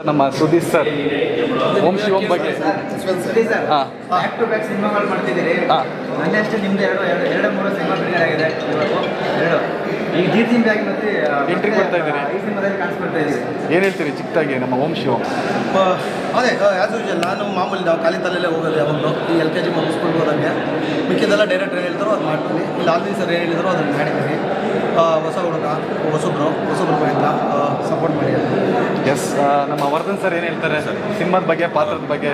ನಮ್ಮ ಸುದೀಪ್ ಸರ್. ಓಂ ಶಿವಂ ಬಗ್ಗೆ. ಹಾ. ಬ್ಯಾಕ್ ಟು ಬ್ಯಾಕ್ ಸಿನಿಮಾಗಳು ಮಾಡ್ತಿದ್ದೀರಿ. ಹಾ. ಮೊನ್ನೆ ಅಷ್ಟೇ ನಿಮ್ದು ಎರಡು ಎರಡು ಎರಡು ಮೂರು ಸಿನಿಮಾ ಬಿಡುಗಡೆ ಆಗಿದೆ ಇವತ್ತು. ಎರಡು. ಈಗ ಜಿ ಸಿಂಗಾಗಿ ಮತ್ತೆ ಎಂಟ್ರಿ ಕೊಡ್ತಾ ಇದ್ದೀರಿ. ಈ ಸಿನಿಮಾದಲ್ಲಿ ಕಾಣಿಸ್ಕೊಳ್ತಾ ಇದ್ದೀರಿ ಏನು ಹೇಳ್ತೀರಿ ಚಿಕ್ಕದಾಗಿ ನಮ್ಮ ಓಂ ಶಿವಂ? ಅದೇ ಯಾವ್ದು ಯೂಶಲ್ ನಾನು ಮಾಮೂಲಿ ನಾವು ಖಾಲಿ ತಲೆಯಲ್ಲೇ ಹೋಗೋದು ಯಾವಾಗಲೂ. ಈ ಎಲ್ ಕೆ ಜಿ ಮುಗಿಸ್ಕೊಂಡು ಹೋದಂಗೆ ಮಿಕ್ಕಿದೆಲ್ಲ ಡೈರೆಕ್ಟ್ ಏನು ಹೇಳ್ತಾರೋ ಅದು ಮಾಡ್ತೀನಿ. ಇಲ್ಲಿ ಆಲ್ವಿ ಸರ್ ಏನು ಹೇಳಿದಾರೋ ಅದನ್ನು ಮಾಡಿದ್ದೀನಿ. ಆ, ಹೊಸ ಹುಡುಗ ಹೊಸಬ್ರು ಹೊಸಬ್ರು ಅಂತ. ಎಸ್ ನಮ್ಮ ವರ್ಧನ್ ಸರ್ ಏನು ಹೇಳ್ತಾರೆ? ಸಿನಿಮಾದ ಬಗ್ಗೆ ಪಾತ್ರದ ಬಗ್ಗೆ?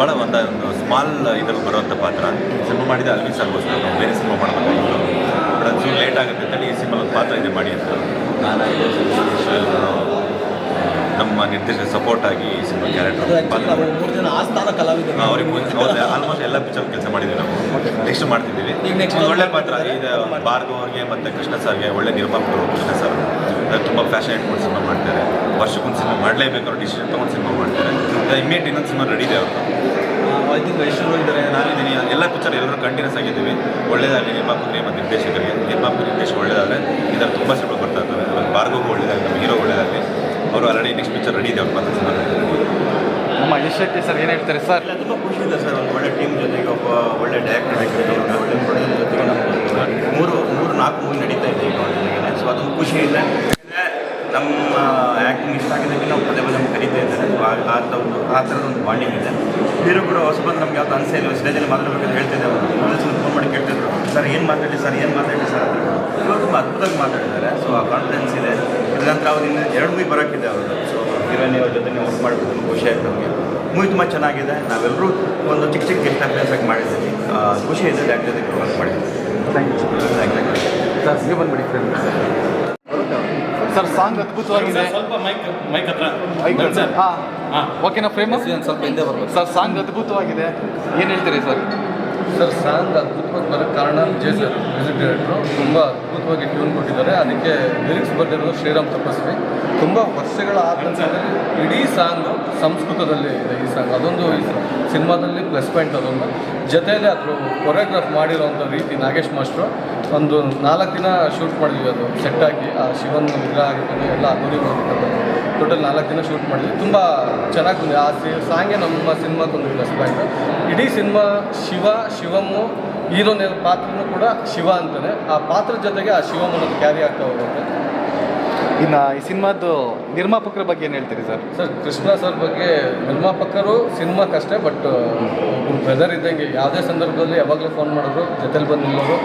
ಬಹಳ ಒಂದು ಒಂದು ಸ್ಮಾಲ್ ಇದ್ರಲ್ಲಿ ಬರುವಂಥ ಪಾತ್ರ. ಸಿನಿಮಾ ಮಾಡಿದ ಅಲ್ಲಿ ಸರ್ಗೋಸ್ಕರ ನಾವು ಬೇರೆ ಸಿನಿಮಾ ಮಾಡಬೇಕಾಗಿತ್ತು. ಬಟ್ ಅದು ಚೂರು ಲೇಟ್ ಆಗುತ್ತೆ ಅಂತೇಳಿ ಈ ಸಿನಿಮಾ ಒಂದು ಪಾತ್ರ ಇದೆ ಮಾಡಿ ಅಂತ. ನಾನು ನಮ್ಮ ನಿರ್ದೇಶಕ ಸಪೋರ್ಟ್ ಆಗಿ ಈ ಸಿನಿಮಾ ಕ್ಯಾರೆಕ್ಟರ್ ಮೂರು ಜನ ಆಸ್ಥಾನ ಕಲಾವಿದರು. ಅವ್ರಿಗೆ ಹೌದು ಆಲ್ಮೋಸ್ಟ್ ಎಲ್ಲ ಪಿಕ್ಚರ್ ಕೆಲಸ ಮಾಡಿದ್ವಿ ನಾವು. ನೆಕ್ಸ್ಟ್ ಮಾಡ್ತಿದ್ದೀವಿ. ಈಗ ನೆಕ್ಸ್ಟ್ ಒಂದು ಒಳ್ಳೆ ಪಾತ್ರ. ಇದು ಭಾರ್ಗವ್ ಅವ್ರಿಗೆ ಮತ್ತು ಕೃಷ್ಣ ಸರ್ಗೆ ಒಳ್ಳೆ ನಿರ್ಮಾಪಕರು ಕೃಷ್ಣ ಸರ್. ತುಂಬ ಫ್ಯಾಷನೇಟ್ ಇಟ್ಕೊಂಡು ಸಿನಿಮಾ ಮಾಡ್ತಾರೆ. ವರ್ಷಕ್ಕೊಂದು ಸಿನಿಮಾ ಮಾಡಲೇಬೇಕು ಅವ್ರು ಡಿಸಿಷನ್ ತೊಗೊಂಡು ಸಿನಿಮಾ ಮಾಡ್ತಾರೆ. ಇಮ್ಮಿಡಿಯೇಟ್ ಇನ್ನೊಂದು ಸಿನಿಮಾ ರೆಡಿ ಇದೆ ಅವರು ಐ ಥಿಂಕ್ ಐಶ್ವರ್ಯ ಇದ್ದಾರೆ ನಾನಿದ್ದೀನಿ. ಎಲ್ಲ ಪಿಕ್ಚರ್ ಎಲ್ಲರೂ ಕಂಟಿನ್ಯೂಸ್ ಆಗಿದ್ದೀವಿ. ಒಳ್ಳೇದಾಗಲಿ ನಿರ್ಮಾಪಕರಿಗೆ ಮತ್ತು ನಿರ್ದೇಶಕರಿಗೆ. ನಿರ್ಮಾಪಕ ನಿರ್ದೇಶಕ ಒಳ್ಳೇದಾದರೆ ಇದರ ತುಂಬ ಸಿನಿಮಾ ಬರ್ತಾ ಇರ್ತವೆ. ಇವಾಗ ಭಾರ್ಗವ್ ಒಳ್ಳೇದಾಗಲಿ ನಮ್ಮ ಹೀರೋ ಒಳ್ಳೇದಾಗಲಿ. ಅವರು ಆಲ್ರೆಡಿ ನೆಕ್ಸ್ಟ್ ಪಿಕ್ಚರ್ ರೆಡಿ ಇದೆ ಅವ್ರ ಮಾತ್ರ ಸಿನಿಮಾ ನಮ್ಮ ಯಶ್ ಶೆಟ್ಟಿ ಸರ್ ಏನು ಹೇಳ್ತಾರೆ ಸರ್? ತುಂಬ ಖುಷಿ ಇದೆ ಸರ್ ಒಂದು ಒಳ್ಳೆ ಟೀಮ್ ಜೊತೆಗೆ ಒಬ್ಬ ಒಳ್ಳೆ ಡೈರೆಕ್ಟರ್ ಬೇಕಾಗಿ ಒಳ್ಳೆ ಪ್ರೊಡ್ಯೂಸರ್ ಜೊತೆಗೆ ನಮ್ಗೆ ಮೂರು ಮೂರು ನಾಲ್ಕು ಮೂವಿ ನಡೀತಾ ಇದೆ ಈಗ ಜೊತೆಗೆ ಸೊ ಅದೊಂದು ಖುಷಿ ಇದೆ. ಆ ಥರದ ಒಂದು ಬಾಂಡಿಂಗ್ ಇದೆ. ಬೇರೆ ಕೂಡ ಹೊಸಬಂದು ನಮ್ಗೆ ಯಾವ್ದು ಅನಿಸೇ ಇಲ್ಲ. ಸ್ಟೇಜಲ್ಲಿ ಮಾತಾಡಬೇಕಂತ ಹೇಳ್ತಿದ್ದೆ ಅವರು. ಪ್ರೊಡ್ಯೂಸರ್ ಫೋನ್ ಮಾಡಿ ಕೇಳ್ತಿದ್ರು. ಸರ್ ಏನು ಮಾತಾಡಿ ಸರ್ ಏನು ಮಾತಾಡಿ ಸರ್? ಅಂತ. ಇವಾಗ ತುಂಬ ಅದ್ಭುತವಾಗಿ ಮಾತಾಡಿದ್ದಾರೆ. ಸೊ ಆ ಕಾನ್ಫಿಡೆನ್ಸ್ ಇದೆ. ಇದ್ರ ನಂತರ ಅವ್ರು ಇನ್ನು ಎರಡು ಮೂವಿ ಬರೋಕ್ಕಿದೆ ಅವರು ಸೊ ಹೀರೋನಿ ಅವ್ರ ಜೊತೆ ವರ್ಕ್ ಮಾಡಬೇಕು ತುಂಬ ಖುಷಿ ಆಯ್ತು ನಮಗೆ. ಮೂವಿ ತುಂಬ ಚೆನ್ನಾಗಿದೆ. ನಾವೆಲ್ಲರೂ ಒಂದು ಚಿಕ್ಕ ಚಿಕ್ಕ ಗೆಸ್ಟ್ ಅಭ್ಯಾಸಕ್ಕೆ ಮಾಡಿದ್ದೀವಿ. ಖುಷಿ ಇದೆ. ಡಾಕ್ಟರ್ ಜೊತೆ ವರ್ಕ್ ಮಾಡಿದ್ದೀವಿ. Thank you thank you sir ಬಂದ್ಬಿಡಿ ಸರ್ ಸಾಂಗ್ ಅದ್ಭುತವಾಗಿದೆ. ಸ್ವಲ್ಪ ಮೈಕ್ ಮೈಕ್ ಹತ್ರ. ಸರ್. ಹಾಂ. ಹಾಂ. ಓಕೆನಾ ಫ್ರೇಮ್? ಸ್ವಲ್ಪ ಹಿಂದೆ ಬರ್ಬೋದು ಸರ್ ಸಾಂಗ್ ಅದ್ಭುತವಾಗಿದೆ. ಏನು ಹೇಳ್ತೀರಿ ಸರ್? ಸರ್ ಸಾಂಗ್ ಅದ್ಭುತವಾಗಿ ಬರೋ ಕಾರಣ ವಿಜಯ್ ಸರ್ ಮ್ಯೂಸಿಕ್ ಡೈರೆಕ್ಟ್ರು. ತುಂಬ ಅದ್ಭುತವಾಗಿ ಟ್ಯೂನ್ ಕೊಟ್ಟಿದ್ದಾರೆ. ಅದಕ್ಕೆ ಲಿರಿಕ್ಸ್ ಬರೆದಿರೋದು ಶ್ರೀರಾಮ್ ತಪಸ್ವಿ. ತುಂಬ ವರ್ಷಗಳ ಆದ ಇಡೀ ಸಾಂಗ್ ಸಂಸ್ಕೃತದಲ್ಲಿ ಇದೆ ಈ ಸಾಂಗ್. ಅದೊಂದು ಈ ಸಿನಿಮಾದಲ್ಲಿ ಪ್ಲಸ್ ಪಾಯಿಂಟ್ ಅದೊಂದು. ಜೊತೆಯಲ್ಲಿ ಅದ್ರ ಕೊರಿಯೋಗ್ರಾಫ್ ಮಾಡಿರೋಂಥ ರೀತಿ ನಾಗೇಶ್ ಮಾಸ್ಟ್ರು ಒಂದು ನಾಲ್ಕು ದಿನ ಶೂಟ್ ಮಾಡಿದ್ವಿ ಅದು ಸೆಟ್ ಹಾಕಿ ಆ ಶಿವನ್ ವಿಗ್ರಹ ಆಗಿರ್ಬೋದು, ಎಲ್ಲ ಅದ್ದೂರಿ ಟೋಟಲ್ ನಾಲ್ಕು ದಿನ ಶೂಟ್ ಮಾಡಿದ್ವಿ. ತುಂಬ ಚೆನ್ನಾಗಿ ಬಂದಿದೆ. ಆ ಸಿ, ಸಾಂಗೇ ನಮ್ಮ ಸಿನಿಮಾಕ್ಕೊಂದು ಪ್ಲಸ್ ಪಾಯಿಂಟ್ ಇಡೀ ಸಿನಿಮಾ ಶಿವ ಶಿವಮ್ಮು ಹೀರೋನ ಪಾತ್ರನೂ ಕೂಡ ಶಿವ ಅಂತಾನೆ. ಆ ಪಾತ್ರದ ಜೊತೆಗೆ ಆ ಶಿವಮ್ ಅನ್ನೋದು ಕ್ಯಾರಿ ಆಗ್ತಾ ಹೋಗುತ್ತೆ. ಇನ್ನು ಈ ಸಿನಿಮಾದ್ದು ನಿರ್ಮಾಪಕರ ಬಗ್ಗೆ ಏನು ಹೇಳ್ತೀರಿ ಸರ್? ಸರ್, ಕೃಷ್ಣ ಸರ್ ಬಗ್ಗೆ ನಿರ್ಮಾಪಕರು ಸಿನಿಮಾಕ್ಕಷ್ಟೇ ಬಟ್ ಬ್ರದರ್ ಇದ್ದಂಗೆ ಯಾವುದೇ ಸಂದರ್ಭದಲ್ಲಿ ಯಾವಾಗಲೂ ಫೋನ್ ಮಾಡಿದ್ರು, ಜೊತೆಲಿ ಬಂದು ನಿಲ್ಲೋರು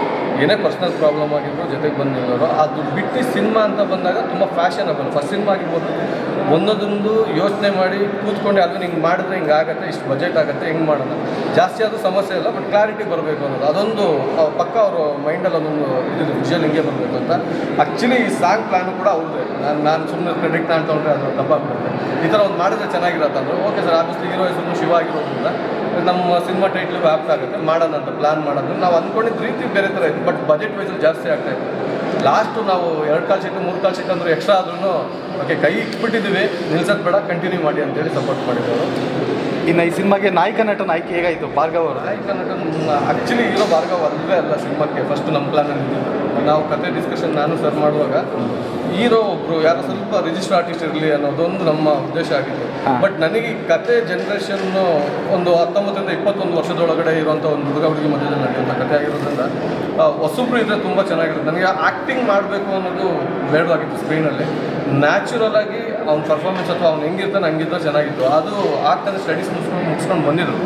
ಏನೇ ಪರ್ಸ್ನಲ್ ಪ್ರಾಬ್ಲಮ್ ಆಗಿದ್ರು ಜೊತೆಗೆ ಬಂದು ನಿಲ್ಲೋರು ಅದು ಬಿಟ್ಟು ಸಿನಿಮಾ ಅಂತ ಬಂದಾಗ ತುಂಬ ಫ್ಯಾಷನಬಲ್ ಫಸ್ಟ್ ಸಿನಿಮಾ ಆಗಿರ್ಬೋದು, ಒಂದೊಂದೊಂದು ಯೋಚನೆ ಮಾಡಿ ಕೂತ್ಕೊಂಡು ಅದನ್ನ ಹಿಂಗೆ ಮಾಡಿದ್ರೆ ಹಿಂಗೆ ಆಗುತ್ತೆ, ಇಷ್ಟು ಬಜೆಟ್ ಆಗುತ್ತೆ, ಹೆಂಗೆ ಮಾಡೋಣ. ಜಾಸ್ತಿ ಅದು ಸಮಸ್ಯೆ ಇಲ್ಲ ಬಟ್ ಕ್ಲಾರಿಟಿ ಬರಬೇಕು ಅನ್ನೋದು. ಅದೊಂದು ಪಕ್ಕ ಅವರು ಮೈಂಡಲ್ಲಿ ಅದೊಂದು ಇದು ವಿಷಲ್ ಹಿಂಗೆ ಬರಬೇಕು ಅಂತ. ಆ್ಯಕ್ಚುಲಿ ಈ ಸಾಂಗ್ ಪ್ಲ್ಯಾನ್ ಕೂಡ ಅವ್ರದ್ದೇ ನಾನು ನಾನು ಸುಮ್ಮನೆ ಕ್ರೆಡಿಟ್ ನಾನು ತೊಗೊಂಡ್ರೆ ಅದು ತಪ್ಪಾಗ್ಬಿಡುತ್ತೆ ಈ ಥರ ಒಂದು ಮಾಡಿದ್ರೆ ಚೆನ್ನಾಗಿರತ್ತೆ ಅಂದ್ರೆ ಓಕೆ ಸರ್ ಆಬ್ವಿಯಸ್ಲಿ ಹೀರೋ ಹೆಸರು ಶಿವ ಆಗಿರೋದ್ರಿಂದ ನಮ್ಮ ಸಿನಿಮಾ ಟೈಟ್ಲಿಗೂ ಆಪ್ಟ್ ಆಗುತ್ತೆ. ಮಾಡೋಣ ಅಂತ ಪ್ಲಾನ್ ಮಾಡೋದು. ನಾವು ಅಂದ್ಕೊಂಡಿದ್ದ ರೀತಿ ಬೇರೆ ಥರ ಇತ್ತು ಬಟ್ ಬಜೆಟ್ ವೈಸಲ್ಲಿ ಜಾಸ್ತಿ ಆಗ್ತಾ ಇತ್ತು. ಲಾಸ್ಟು ನಾವು ಎರಡು ಕಾಲು ಶೀಟು ಮೂರು ಕಾಲು ಶೀಟ್ ಅಂದರೆ ಎಕ್ಸ್ಟ್ರಾ ಆದ್ರೂ ಓಕೆ ಕೈ ಇಟ್ಬಿಟ್ಟಿದ್ದೀವಿ ನಿಲ್ಸೋದು ಬೇಡ ಕಂಟಿನ್ಯೂ ಮಾಡಿ ಅಂತೇಳಿ ಸಪೋರ್ಟ್ ಮಾಡಿದ್ರು ಇನ್ನು ಈ ಸಿನಿಮಾಗೆ ನಾಯಕ ನಟನ ಆಯ್ಕೆ ಹೇಗಾಯಿತು ಭಾರ್ಗವ್ ಅವರು ನಾಯಕ ನಟನ ಆ್ಯಕ್ಚುಲಿ ಇರೋ ಭಾರ್ಗವ್ ಅಲ್ಲವೇ ಅಲ್ಲ ಸಿನಿಮಾಕ್ಕೆ ಫಸ್ಟ್ ನಮ್ಮ ಪ್ಲಾನಲ್ಲಿ ಇದ್ದಿದ್ದು. ನಾವು ಕತೆ ಡಿಸ್ಕಷನ್ ನಾನು ಸರ್ ಮಾಡುವಾಗ ಹೀರೋ ಒಬ್ರು ಯಾರೋ ಸ್ವಲ್ಪ ರಿಜಿಸ್ಟರ್ ಆರ್ಟಿಸ್ಟ್ ಇರಲಿ ಅನ್ನೋದೊಂದು ನಮ್ಮ ಉದ್ದೇಶ ಆಗಿತ್ತು. ಬಟ್ ನನಗೆ ಈ ಕತೆ ಜನ್ರೇಷನ್ ಒಂದು ಹತ್ತೊಂಬತ್ತರಿಂದ ಇಪ್ಪತ್ತೊಂದು ವರ್ಷದೊಳಗಡೆ ಇರುವಂಥ ಒಂದು ಹುಡುಗ ಹುಡುಗಿ ಮಧ್ಯದಲ್ಲಿ ನಡೆಯುವಂಥ ಕತೆ ಆಗಿರೋದ್ರಿಂದ ಹೊಸಬ್ರು ಇದ್ದರೆ ತುಂಬ ಚೆನ್ನಾಗಿರುತ್ತೆ. ನನಗೆ ಆ್ಯಕ್ಟಿಂಗ್ ಮಾಡಬೇಕು ಅನ್ನೋದು ಬೇಡವಾಗಿತ್ತು ಸ್ಕ್ರೀನಲ್ಲಿ ನ್ಯಾಚುರಲ್ ಆಗಿ ಅವ್ನ ಪರ್ಫಾರ್ಮೆನ್ಸ್ ಅಥವಾ ಅವ್ನು ಹೆಂಗಿರ್ತಾನೆ ಹಂಗಿದ್ರೆ ಚೆನ್ನಾಗಿತ್ತು. ಅದು ಆಗ್ತಾನೆ ಸ್ಟಡೀಸ್ ಮುಗಿಸ್ಕೊಂಡು ಮುಗಿಸ್ಕೊಂಡು ಬಂದಿದ್ರು.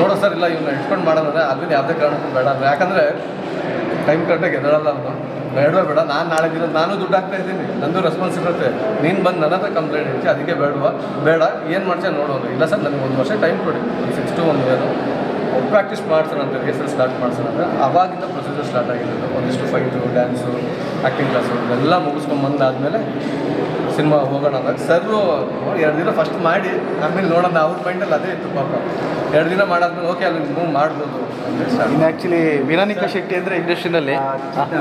ನೋಡೋ ಸರ್ ಇಲ್ಲ ಇವನ್ನ ಇಟ್ಕೊಂಡು ಮಾಡೋದಂದ್ರೆ ಅದ್ರಲ್ಲಿ ಅದನ್ನ ಯಾವುದೇ ಕಾರಣಕ್ಕೂ ಬೇಡ. ಅಂದರೆ ಯಾಕಂದರೆ ಟೈಮ್ ಕರೆಕ್ಟಾಗಿ ಎದಳಲ್ಲ ಅವನು. ಬೇಡವೇ ಬೇಡ, ನಾನು ನಾಳೆ ದಿನ ನಾನು ದುಡ್ಡು ಹಾಕ್ತಾ ಇದ್ದೀನಿ. ನಂದು ರೆಸ್ಪಾನ್ಸ್ ಇರುತ್ತೆ. ನೀನು ಬಂದು ನನ್ನ ಹತ್ರ ಕಂಪ್ಲೇಂಟ್ ಇರ್ತಿ ಅದಕ್ಕೆ ಬೇಡವಾ? ಬೇಡ, ಏನು ಮಾಡ್ತೀನಿ ನೋಡೋದು ಇಲ್ಲ ಸರ್ ನನಗೆ ಒಂದು ವರ್ಷ ಟೈಮ್ ಕೊಡಿ. Six to one year practice ಮಾಡ್ಸೋಣ ಅಂತ ಹೆಸರು ಸ್ಟಾರ್ಟ್ ಮಾಡ್ಸೋಣ ಅಂದರೆ ಅವಾಗಿಂದ ಪ್ರೊಸೀಜರ್ ಸ್ಟಾರ್ಟ್ ಆಗಿರೋದು. ಒಂದಿಷ್ಟು ಫೈಟು ಡ್ಯಾನ್ಸು ಆ್ಯಕ್ಟಿಂಗ್ ಕ್ಲಾಸು ಎಲ್ಲ ಮುಗಿಸ್ಕೊಂಡು ಬಂದಾದಮೇಲೆ ಸಿನಿಮಾ ಹೋಗೋಣ ಅಂದಾಗ ಸರ್ರು ಎರಡು ದಿನ ಫಸ್ಟ್ ಮಾಡಿ ಆಮೇಲೆ ನೋಡೋಣ ಅವ್ರ ಮೈಂಡಲ್ಲಿ ಅದೇ ಇತ್ತು ಪಾಪ. ಎರಡು ದಿನ ಮಾಡಾದ್ಮೇಲೆ ಓಕೆ ಅಲ್ಲಿ ಮೂವ್ ಮಾಡ್ಬೋದು. ಇನ್ನು ಆ್ಯಕ್ಚುಲಿ ವಿರಾನಿಕಾ ಶೆಟ್ಟಿ ಅಂದರೆ ಇಂಡಸ್ಟ್ರಿನಲ್ಲಿ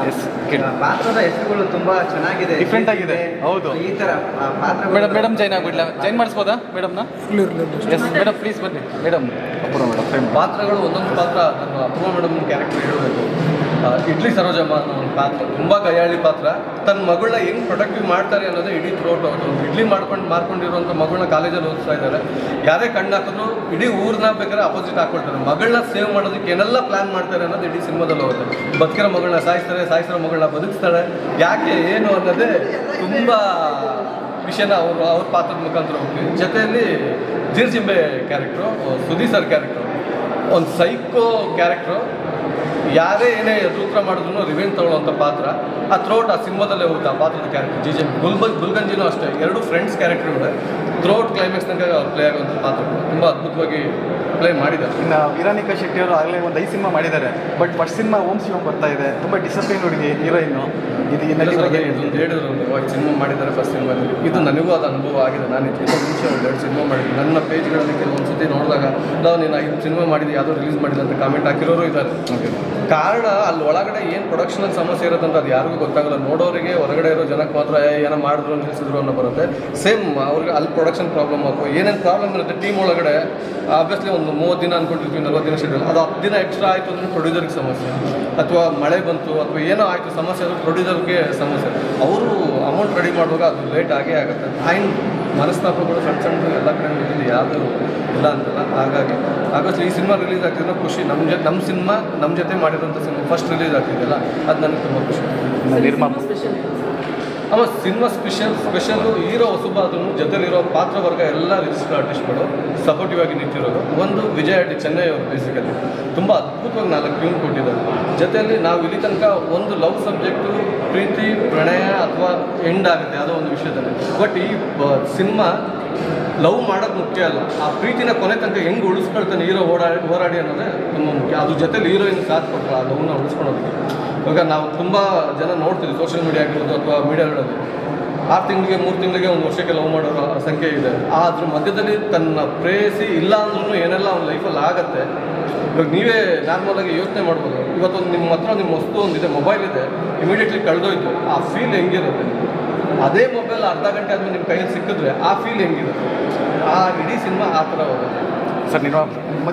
ಎಸ್ ಪಾತ್ರದ ಹೆಸರುಗಳು ತುಂಬ ಚೆನ್ನಾಗಿದೆ. ಡಿಫ್ರೆಂಟ್ ಆಗಿದೆ, ಹೌದು. ಈ ಥರ ಪಾತ್ರ ಮೇಡಮ್ ಮೇಡಮ್ ಜೈನ್ ಆಗ್ಬಿಡ್ಲ? ಜೈನ್ ಮಾಡಿಸ್ಬೋದಾ ಮೇಡಮ್ನ? ಎಸ್ ಮೇಡಮ್ ಪ್ಲೀಸ್ ಬನ್ನಿ. Madam Apoorva madam. ಪಾತ್ರಗಳು ಒಂದೊಂದು ಪಾತ್ರ ಅಪೂರ್ವ ಮೇಡಮ್ ಕ್ಯಾರೆಕ್ಟರ್ ಹೇಳಬೇಕು. ಇಡ್ಲಿ ಸರೋಜಮ್ಮ ಅನ್ನೋ ಒಂದು ಪಾತ್ರ, ತುಂಬ ಕೈಯಾಳಿ ಪಾತ್ರ. ತನ್ನ ಮಗಳನ್ನ ಹೆಂಗೆ ಪ್ರೊಡಕ್ಟಿವ್ ಮಾಡ್ತಾರೆ ಅನ್ನೋದೇ ಇಡೀ ಥ್ರೋಟ್ ಅವರು ಇಡ್ಲಿ ಮಾಡ್ಕೊಂಡು ಮಾರ್ಕೊಂಡಿರುವಂಥ ಮಗಳನ್ನ ಕಾಲೇಜಲ್ಲಿ ಓದಿಸ್ತಾ ಇದ್ದಾರೆ. ಯಾರೇ ಕಣ್ಣು ಹಾಕಿದ್ರು ಇಡೀ ಊರನ್ನ ಬೇಕಾದ್ರೆ ಅಪೋಸಿಟ್ ಹಾಕೊಳ್ತಾರೆ. ಮಗಳನ್ನ ಸೇವ್ ಮಾಡೋದಕ್ಕೆ ಏನೆಲ್ಲ ಪ್ಲ್ಯಾನ್ ಮಾಡ್ತಾರೆ ಅನ್ನೋದು ಇಡೀ ಸಿನಿಮಾದಲ್ಲಿ ಹೋಗುತ್ತೆ ಬದುಕಿರೋ ಮಗಳನ್ನ ಸಾಯಿಸ್ತಾರೆ, ಸಾಯಿಸಿರೋ ಮಗಳನ್ನ ಬದುಕಿಸ್ತಾಳೆ. ಯಾಕೆ, ಏನು ಅನ್ನೋದೇ ತುಂಬ ವಿಷಯನ ಅವರು, ಅವ್ರ ಪಾತ್ರದ ಮುಖಾಂತರ ಹೋಗ್ತೀವಿ ಜೊತೆಯಲ್ಲಿ Jeerjimbe character Sudeep sir character ಒಂದು ಸೈಕೋ ಕ್ಯಾರೆಕ್ಟ್ರು, ಯಾರೇ ಏನೇ ಸೂತ್ರ ಮಾಡಿದ್ರು ರಿವೆಂಜ್ ತಗೊಳ್ಳುವಂಥ ಪಾತ್ರ. ಆ ಥ್ರೋಟ್ ಆ ಸಿನಿಮಾದಲ್ಲೇ ಹೋಗುತ್ತೆ ಆ ಪಾತ್ರದ ಕ್ಯಾರೆಕ್ಟರ್ ಜಿ ಜೆ ಗುಲ್ಬನ್ ಗುಲ್ಗಂಜಿನೂ ಅಷ್ಟೇ. ಎರಡು ಫ್ರೆಂಡ್ಸ್ ಕ್ಯಾರೆಕ್ಟರ್ಗಳು ಥ್ರೋಟ್ ಕ್ಲೈಮ್ಯಾಕ್ಸ್ ತನಕ ಪ್ಲೇ ಆಗುವಂಥ ಪಾತ್ರ ತುಂಬ ಅದ್ಭುತವಾಗಿ ಪ್ಲೇ ಮಾಡಿದ್ದಾರೆ ಇನ್ನು ವೀರಾನಿಕಾ ಶೆಟ್ಟಿಯವರು ಆಗಲೇ ಒಂದು ಐದು ಸಿನಿಮಾ ಮಾಡಿದ್ದಾರೆ. But first cinema Om Shivam ಬರ್ತಾ ಇದೆ. ತುಂಬ ಡಿಸಪ್ಲೈನ್ ಹುಡುಗಿ ಹೀರೋಯಿನ್ನು ಇದು ಹೇಳಿದ್ರು ಒಂದು ಸಿನಿಮಾ ಮಾಡಿದ್ದಾರೆ ಫಸ್ಟ್ ಸಿನಿಮಾದಲ್ಲಿ ಇದು ನನಗೂ ಅದು ಅನುಭವ ಆಗಿದೆ. ನಾನು ಇದಕ್ಕಿಂತ ಮುಂಚೆ ಒಂದು ಎರಡು ಸಿನಿಮಾ ಮಾಡಿದ್ದೀನಿ. ನನ್ನ ಪೇಜ್ಗಳಲ್ಲಿ ಕೆಲವೊಂದು ಸತಿ ನೋಡಿದಾಗ ನಾವು ನೀನು ಐದು ಸಿನಿಮಾ ಮಾಡಿದ್ದು ಯಾವುದೋ ರಿಲೀಸ್ ಮಾಡಿಲ್ಲ ಅಂತ ಕಾಮೆಂಟ್ ಹಾಕಿರೋರು ಇದ್ದಾರೆ. ಕಾರಣ ಅಲ್ಲಿ ಒಳಗಡೆ ಏನು ಪ್ರೊಡಕ್ಷನಲ್ಲಿ ಸಮಸ್ಯೆ ಇರೋದಂತ ಅಂತ ಅದು ಯಾರಿಗೂ ಗೊತ್ತಾಗಲ್ಲ. ನೋಡೋರಿಗೆ ಹೊರಗಡೆ ಇರೋ ಜನಕ್ಕೆ ಮಾತ್ರ ಏನೋ ಮಾಡಿದ್ರು ನಿಲ್ಲಿಸಿದ್ರು ಅನ್ನೋ ಬರುತ್ತೆ. ಸೇಮ್ ಅವ್ರಿಗೆ ಅಲ್ಲಿ ಪ್ರೊಡಕ್ಷನ್ ಪ್ರಾಬ್ಲಮ್ ಅಥವಾ ಏನೇನು ಪ್ರಾಬ್ಲಮ್ ಇರುತ್ತೆ ಟೀಮ್ ಒಳಗಡೆ ಆಬ್ವಿಯಸ್ಲಿ ಒಂದು ಮೂವತ್ತು ದಿನ ಅಂದ್ಕೊಂಡಿರ್ತೀವಿ ನಲ್ವತ್ತು ದಿನ ಶೆಡ್ಯೂಲ್ ಅದು ಹತ್ತು ದಿನ ಎಕ್ಸ್ಟ್ರಾ ಆಯಿತು ಅಂದರೆ ಪ್ರೊಡ್ಯೂಸರ್ಗೆ ಸಮಸ್ಯೆ. ಅಥವಾ ಮಳೆ ಬಂತು, ಅಥವಾ ಏನೋ ಆಯಿತು, ಸಮಸ್ಯೆ ಅದು ಪ್ರೊಡ್ಯೂಸರ್ಗೆ ಸಮಸ್ಯೆ. ಅವರು ಅಮೌಂಟ್ ರೆಡಿ ಮಾಡುವಾಗ ಅದು ಲೇಟ್ ಆಗೇ ಆಗುತ್ತೆ. ಆಯ್ನ್ ಮನಸ್ತಾಪಗಳು ಸಣ್ಣ ಸಣ್ಣ ಎಲ್ಲ ಕಡೆ ಇದ್ದಿದ್ದು ಯಾವುದು ಇಲ್ಲ ಅಂತಲ್ಲ, ಹಾಗಾಗಿ. ಆಗಸ್ಟ್ ಈ ಸಿನಿಮಾ ರಿಲೀಸ್ ಆಗ್ತಿದ್ರೆ ಖುಷಿ. ನಮ್ಮ ಜೊತೆ ನಮ್ಮ ಸಿನಿಮಾ ನಮ್ಮ ಜೊತೆ ಮಾಡಿರೋಂಥ ಸಿನಿಮಾ ಫಸ್ಟ್ ರಿಲೀಸ್ ಆಗ್ತಿದೆಯಲ್ಲ, ಅದು ನನಗೆ ತುಂಬ ಖುಷಿ. ಇನ್ನು ಅವ ಸಿನಿಮಾ ಸ್ಪೆಷಲ್ ಸ್ಪೆಷಲ್ಲು ಹೀರೋ ಹೊಸಬ ಜೊತೆಲಿರೋ ಪಾತ್ರ ಪಾತ್ರವರ್ಗ ಎಲ್ಲ ರಿಜಿಸ್ಟರ್ ಆರ್ಟಿಸ್ಟ್ಗಳು ಸಪೋರ್ಟಿವ್ ಆಗಿ ನಿಂತಿರೋದು. ಒಂದು ವಿಜಯ್ ಅಡ್ಡಿ ಚೆನ್ನೈ ಅವರು ಬೇಸಿಕಲಿ ತುಂಬ ಅದ್ಭುತವಾಗಿ ನಾಲ್ಕು ಟ್ಯೂನ್ ಕೊಟ್ಟಿದ್ದಾರೆ. ಜೊತೆಯಲ್ಲಿ ನಾವು ಇಲ್ಲಿ ತನಕ ಒಂದು ಲವ್ ಸಬ್ಜೆಕ್ಟು ಪ್ರೀತಿ, ಪ್ರಣಯ ಅಥವಾ ಎಂಡ್ ಆಗುತ್ತೆ, ಯಾವುದೋ ಒಂದು ವಿಷಯದಲ್ಲಿ. ಬಟ್ ಈ ಸಿನಿಮಾ ಲವ್ ಮಾಡೋದು ಮುಖ್ಯ ಅಲ್ಲ. ಆ ಪ್ರೀತಿನ ಕೊನೆ ತನಕ ಹೆಂಗೆ ಉಳಿಸ್ಕೊಳ್ತಾನೆ ಹೀರೋ ಓಡಾಡಿ ಹೋರಾಡಿ ಅನ್ನೋದೇ ತುಂಬ ಮುಖ್ಯ. ಅದ್ರ ಜೊತೆಲಿ ಹೀರೋಯಿನ್ ಸಾಥ್ ಕೊಟ್ಟರು ಆ ಲವ್ನ ಉಳಿಸ್ಕೊಳೋದಕ್ಕೆ ಇವಾಗ ನಾವು ತುಂಬ ಜನ ನೋಡ್ತೀವಿ ಸೋಷಿಯಲ್ ಮೀಡಿಯಾ ಆಗಿರ್ಬೋದು ಅಥವಾ ಮೀಡಿಯಾಗಳಲ್ಲಿ ಆರು ತಿಂಗಳಿಗೆ, ಮೂರು ತಿಂಗಳಿಗೆ ಒಂದು ವರ್ಷಕ್ಕೆ ಲವ್ ಮಾಡೋರ ಸಂಖ್ಯೆ ಇದೆ. ಅದ್ರ ಮಧ್ಯದಲ್ಲಿ ತನ್ನ ಪ್ರೇಯಸಿ ಇಲ್ಲ ಅಂದ್ರೂ ಏನೆಲ್ಲ ಅವ್ನ ಲೈಫಲ್ಲಿ ಆಗುತ್ತೆ. ಇವಾಗ ನೀವೇ ನಾರ್ಮಲಾಗಿ ಯೋಚನೆ ಮಾಡ್ಬೋದು. ಇವತ್ತೊಂದು ನಿಮ್ಮ ಹತ್ರ ನಿಮ್ಮ ವಸ್ತು ಒಂದಿದೆ, ಮೊಬೈಲ್ ಇದೆ, ಇಮಿಡಿಯೇಟ್ಲಿ ಕಳೆದೋಯ್ತು. ಆ ಫೀಲ್ ಹೆಂಗಿರುತ್ತೆ? ಅದೇ ಮೊಬೈಲ್ ಅರ್ಧ ಗಂಟೆ ಆದ್ಮೇಲೆ ನಿಮ್ಮ ಕೈಯಲ್ಲಿ ಸಿಕ್ಕಿದ್ರೆ ಆ ಫೀಲ್ ಹೆಂಗಿದೆ ಆ ಇಡೀ ಸಿನಿಮಾ ಆ ಥರ ಹೋಗುತ್ತೆ. ಸರ್ ನಿರ್ಮಾಪ